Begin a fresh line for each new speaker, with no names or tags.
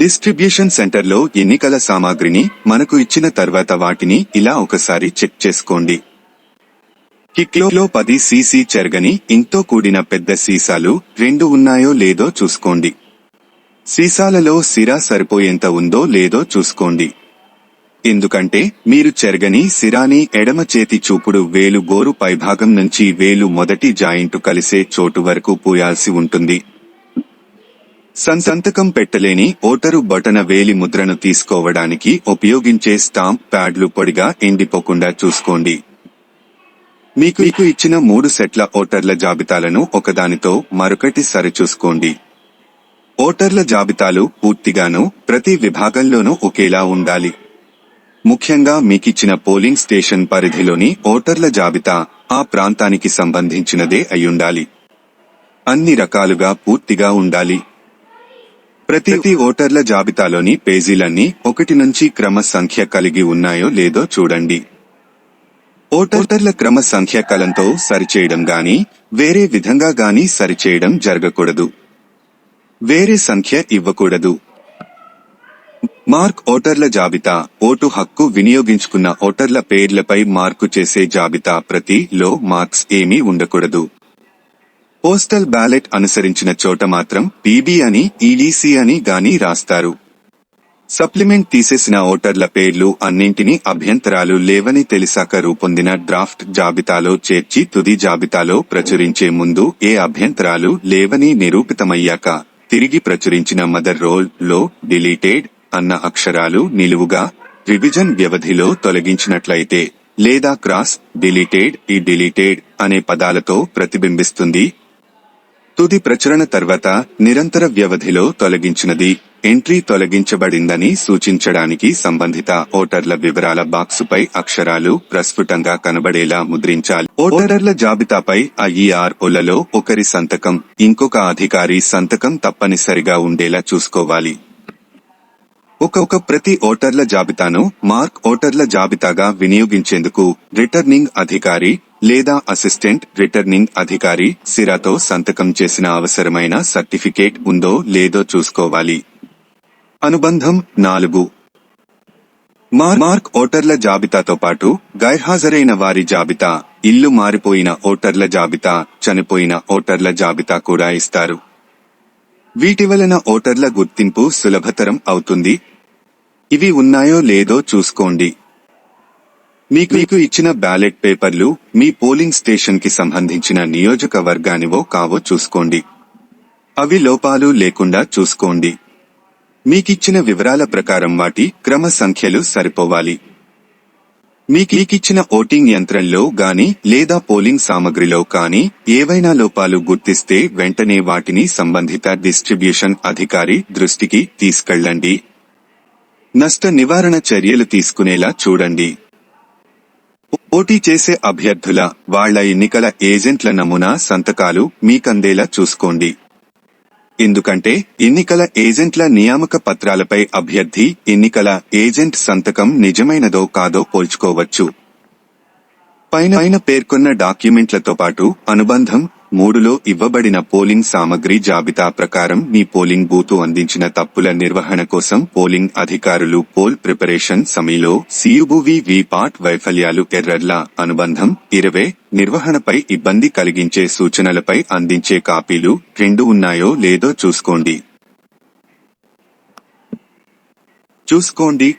Distribution సెంటర్లో ఎన్నికల సామాగ్రిని మనకు ఇచ్చిన తర్వాత వాటిని ఇలా ఒకసారి చెక్ చేసుకోండి. కిక్లో పది సీసీ చెరగని ఇంతో కూడిన పెద్ద సీసాలు రెండు ఉన్నాయో లేదో చూసుకోండి. సీసాలలో సిరా సరిపోయేంత ఉందో లేదో చూసుకోండి. ఎందుకంటే మీరు చెరగని సిరాని ఎడమ చేతి చూపుడు వేలు గోరు పైభాగం నుంచి వేలు మొదటి జాయింట్ కలిసే చోటు వరకు పూయాల్సి ఉంటుంది. సంతకం పెట్టలేని ఓటరు బటన వేలి ముద్రను తీసుకోవడానికి ఉపయోగించే స్టాంప్ ప్యాడ్లు పొడిగా ఎండిపోకుండా చూసుకోండి. మీకు మీకు ఇచ్చిన మూడు సెట్ల ఓటర్ల జాబితాలను ఒకదానితో మరొకటి సరిచూసుకోండి. ఓటర్ల జాబితాలు పూర్తిగాను ప్రతి విభాగంలోనూ ఒకేలా ఉండాలి. ముఖ్యంగా మీకిచ్చిన పోలింగ్ స్టేషన్ పరిధిలోని ఓటర్ల జాబితా ఆ ప్రాంతానికి సంబంధించినదే అయ్యుండాలి. అన్ని రకాలుగా పూర్తిగా ఉండాలి. ప్రతి ఓటర్ల జాబితాలోని పేజీలన్నీ ఒకటి నుంచి క్రమ సంఖ్య కలిగి ఉన్నాయో లేదో చూడండి. ఓటర్ల క్రమ సంఖ్య కలంతో సరిచేయడం గాని వేరే విధంగా గాని సరిచేయడం జరగకూడదు. వేరే సంఖ్య ఇవ్వకూడదు. మార్క్ ఓటర్ల జాబితా ఓటు హక్కు వినియోగించుకున్న ఓటర్ల పేర్లపై మార్కు చేసే జాబితా ప్రతి లో మార్క్స్ ఏమీ ఉండకూడదు. పోస్టల్ బ్యాలెట్ అనుసరించిన చోట మాత్రం పీబీ అని ఈడీసీ అని గాని రాస్తారు. సప్లిమెంట్ తీసేసిన ఓటర్ల పేర్లు అన్నింటినీ అభ్యంతరాలు లేవని తెలిసాక రూపొందిన డ్రాఫ్ట్ జాబితాలో చేర్చి తుది జాబితాలో ప్రచురించే ముందు ఏ అభ్యంతరాలు లేవని నిరూపితమయ్యాక తిరిగి ప్రచురించిన మదర్ రోల్లో డిలీటెడ్ అన్న అక్షరాలు నిలువుగా రివిజన్ వ్యవధిలో తొలగించినట్లయితే లేదా క్రాస్ డిలీటెడ్ ఈ డిలీటెడ్ అనే పదాలతో ప్రతిబింబిస్తుంది తుది ప్రచురణ తర్వాత నిరంతర వ్యవధిలో తొలగించినది. ఎంట్రీ తొలగించబడిందని సూచించడానికి సంబంధిత ఓటర్ల వివరాల బాక్సుపై అక్షరాలు ప్రస్ఫుటంగా కనబడేలా ముద్రించాలి. ఓటర్ల జాబితాపై ఐఈఆర్ఓలలో ఒకరి సంతకం ఇంకొక అధికారి సంతకం తప్పనిసరిగా ఉండేలా చూసుకోవాలి. ఒక్కొక్క ప్రతి ఓటర్ల జాబితాను మార్క్ ఓటర్ల జాబితాగా వినియోగించేందుకు రిటర్నింగ్ అధికారి లేదా అసిస్టెంట్ రిటర్నింగ్ అధికారి సిరాతో సంతకం చేసిన అవసరమైన సర్టిఫికేట్ ఉందో లేదో చూసుకోవాలి. అనుబంధం నాలుగు. మార్క్ ఓటర్ల జాబితాతో పాటు గైర్హాజరైన వారి జాబితా ఇల్లు మారిపోయిన ఓటర్ల జాబితా చనిపోయిన ఓటర్ల జాబితా కూడా ఇస్తారు. వీటి వలన ఓటర్ల గుర్తింపు సులభతరం అవుతుంది. ఇవి ఉన్నాయో లేదో చూసుకోండి. మీకు మీకు ఇచ్చిన బ్యాలెట్ పేపర్లు మీ పోలింగ్ స్టేషన్కి సంబంధించిన నియోజకవర్గానివో కావో చూసుకోండి. అవి లోపాలు లేకుండా చూసుకోండి. మీకిచ్చిన వివరాల ప్రకారం వాటి క్రమ సంఖ్యలు సరిపోవాలి. మీకిచ్చిన ఓటింగ్ యంత్రంలో గాని లేదా పోలింగ్ సామగ్రిలో కానీ ఏవైనా లోపాలు గుర్తిస్తే వెంటనే వాటిని సంబంధిత డిస్ట్రిబ్యూషన్ అధికారి దృష్టికి తీసుకెళ్ళండి. నష్ట నివారణ చర్యలు తీసుకునేలా చూడండి. పోటీ చేసే అభ్యర్థుల వాళ్ళ ఎన్నికల ఏజెంట్ల నమూనా సంతకాలు మీకందేలా చూసుకోండి. ఎందుకంటే ఎన్నికల ఏజెంట్ల నియామక పత్రాలపై అభ్యర్థి ఎన్నికల ఏజెంట్ సంతకం నిజమైనదో కాదో పోల్చుకోవచ్చు. పైన పైన పేర్కొన్న డాక్యుమెంట్లతో పాటు అనుబంధం మూడులో ఇవ్వబడిన పోలింగ్ సామగ్రి జాబితా ప్రకారం మీ పోలింగ్ బూతు అందించిన తప్పుల నిర్వహణ కోసం పోలింగ్ అధికారులు పోల్ ప్రిపరేషన్ సమయంలో సియుబువి వి పాట్ వైఫల్యాలు ఎర్రర్ల అనుబంధం ఇరవై నిర్వహణపై ఇబ్బంది కలిగించే సూచనలపై అందించే కాపీలు రెండు ఉన్నాయో లేదో చూసుకోండి. చూసుకోండి.